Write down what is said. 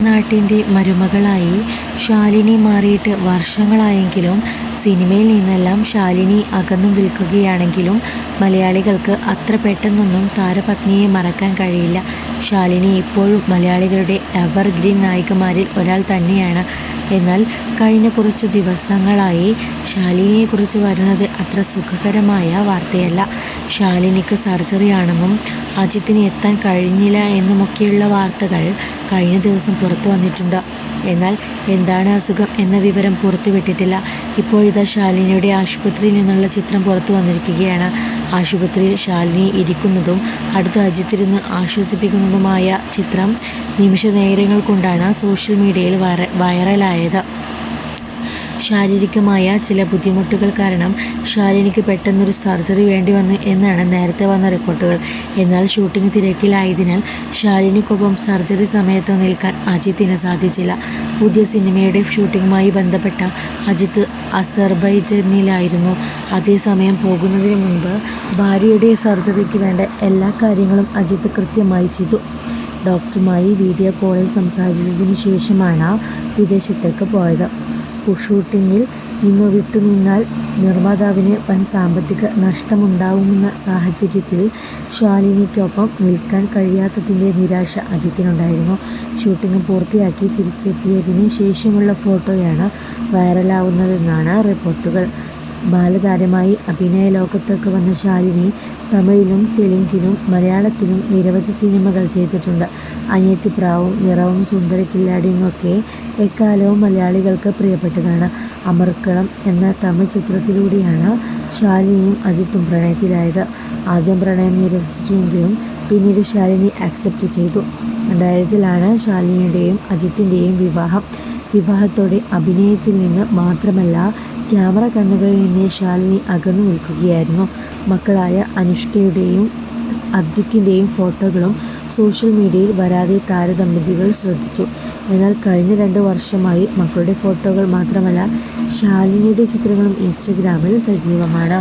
നാട്ടിന്റെ മരുമകളായി ശാലിനി മാറിയിട്ട് വർഷങ്ങളായെങ്കിലും സിനിമയിൽ നിന്നെല്ലാം ശാലിനി അകന്നു നിൽക്കുകയാണെങ്കിലും മലയാളികൾക്ക് അത്ര പെട്ടെന്നൊന്നും താരപത്നിയെ മറക്കാൻ കഴിയില്ല. ശാലിനി ഇപ്പോഴും മലയാളികളുടെ എവർഗ്രീൻ നായികമാരിൽ ഒരാൾ തന്നെയാണ്. എന്നാൽ കഴിഞ്ഞ കുറച്ച് ദിവസങ്ങളായി ശാലിനിയെക്കുറിച്ച് വരുന്നത് അത്ര സുഖകരമായ വാർത്തയല്ല. ശാലിനിക്ക് സർജറിയാണെന്നും അജിത്തിന് എത്താൻ കഴിഞ്ഞില്ല എന്നുമൊക്കെയുള്ള വാർത്തകൾ കഴിഞ്ഞ ദിവസം പുറത്തു വന്നിട്ടുണ്ട്. എന്നാൽ എന്താണ് അസുഖം എന്ന വിവരം പുറത്തുവിട്ടിട്ടില്ല. ഇപ്പോഴിതാ ശാലിനിയുടെ ആശുപത്രിയിൽ നിന്നുള്ള ചിത്രം പുറത്തു വന്നിരിക്കുകയാണ്. ആശുപത്രിയിൽ ശാലിനി ഇരിക്കുന്നതും അടുത്ത അജിത്തിരുന്ന് ആശ്വസിപ്പിക്കുന്നതുമായ ചിത്രം നിമിഷ നേരങ്ങൾ കൊണ്ടാണ് സോഷ്യൽ മീഡിയയിൽ വൈറ വൈറലായത്. ശാരീരികമായ ചില ബുദ്ധിമുട്ടുകൾ കാരണം ശാലിനിക്ക് പെട്ടെന്നൊരു സർജറി വേണ്ടി വന്നു എന്നാണ് നേരത്തെ വന്ന റിപ്പോർട്ടുകൾ. എന്നാൽ ഷൂട്ടിംഗ് തിരക്കിലായതിനാൽ ശാലിനിക്കൊപ്പം സർജറി സമയത്ത് നിൽക്കാൻ അജിത്തിന് സാധിച്ചില്ല. പുതിയ സിനിമയുടെ ഷൂട്ടിങ്ങുമായി ബന്ധപ്പെട്ട അജിത്ത് അസർബൈജനിലായിരുന്നു. അതേസമയം പോകുന്നതിന് മുൻപ് ഭാര്യയുടെ സർജറിക്ക് വേണ്ട എല്ലാ കാര്യങ്ങളും അജിത്ത് കൃത്യമായി ചെയ്തു. ഡോക്ടറുമായി വീഡിയോ കോളിൽ സംസാരിച്ചതിനു ശേഷമാണ് വിദേശത്തേക്ക് പോയത്. ഷൂട്ടിങ്ങിൽ നിന്ന് വിട്ടുനിന്നാൽ നിർമ്മാതാവിന് വൻ സാമ്പത്തിക നഷ്ടമുണ്ടാവുമെന്ന സാഹചര്യത്തിൽ ശാലിനിക്കൊപ്പം നിൽക്കാൻ കഴിയാത്തതിന്റെ നിരാശ അജിത്തിനുണ്ടായിരുന്നു. ഷൂട്ടിംഗ് പൂർത്തിയാക്കി തിരിച്ചെത്തിയതിന് ശേഷമുള്ള ഫോട്ടോയാണ് വൈറലാവുന്നതെന്നാണ് റിപ്പോർട്ടുകൾ. ബാലതാരമായി അഭിനയ ലോകത്തേക്ക് വന്ന ശാലിനി തമിഴിലും തെലുങ്കിലും മലയാളത്തിലും നിരവധി സിനിമകൾ ചെയ്തിട്ടുണ്ട്. അനിയത്തിപ്രാവും നിറവും സുന്ദരക്കില്ലാടിയുമൊക്കെ എക്കാലവും മലയാളികൾക്ക് പ്രിയപ്പെട്ടതാണ്. അമർക്കളം എന്ന തമിഴ് ചിത്രത്തിലൂടെയാണ് ശാലിനിയും അജിത്തും പ്രണയത്തിലായത്. ആദ്യം പ്രണയം നിരസിച്ചുവെങ്കിലും പിന്നീട് ശാലിനി അക്സെപ്റ്റ് ചെയ്തു. രണ്ടായിരത്തിലാണ് ശാലിനിയുടെയും അജിത്തിന്റെയും വിവാഹം. വിവാഹത്തോടെ അഭിനയത്തിൽ നിന്ന് മാത്രമല്ല ക്യാമറ കണ്ണുകളിൽ നിന്ന് ശാലിനി അകന്നു നിൽക്കുകയായിരുന്നു. മക്കളായ അനുഷ്കയുടെയും അദ്വിക്കിന്റെയും ഫോട്ടോകളും സോഷ്യൽ മീഡിയയിൽ വരാതെ താരദമ്പതികൾ ശ്രദ്ധിച്ചു. എന്നാൽ കഴിഞ്ഞ രണ്ട് വർഷമായി മക്കളുടെ ഫോട്ടോകൾ മാത്രമല്ല ശാലിനിയുടെ ചിത്രങ്ങളും ഇൻസ്റ്റഗ്രാമിൽ സജീവമാണ്.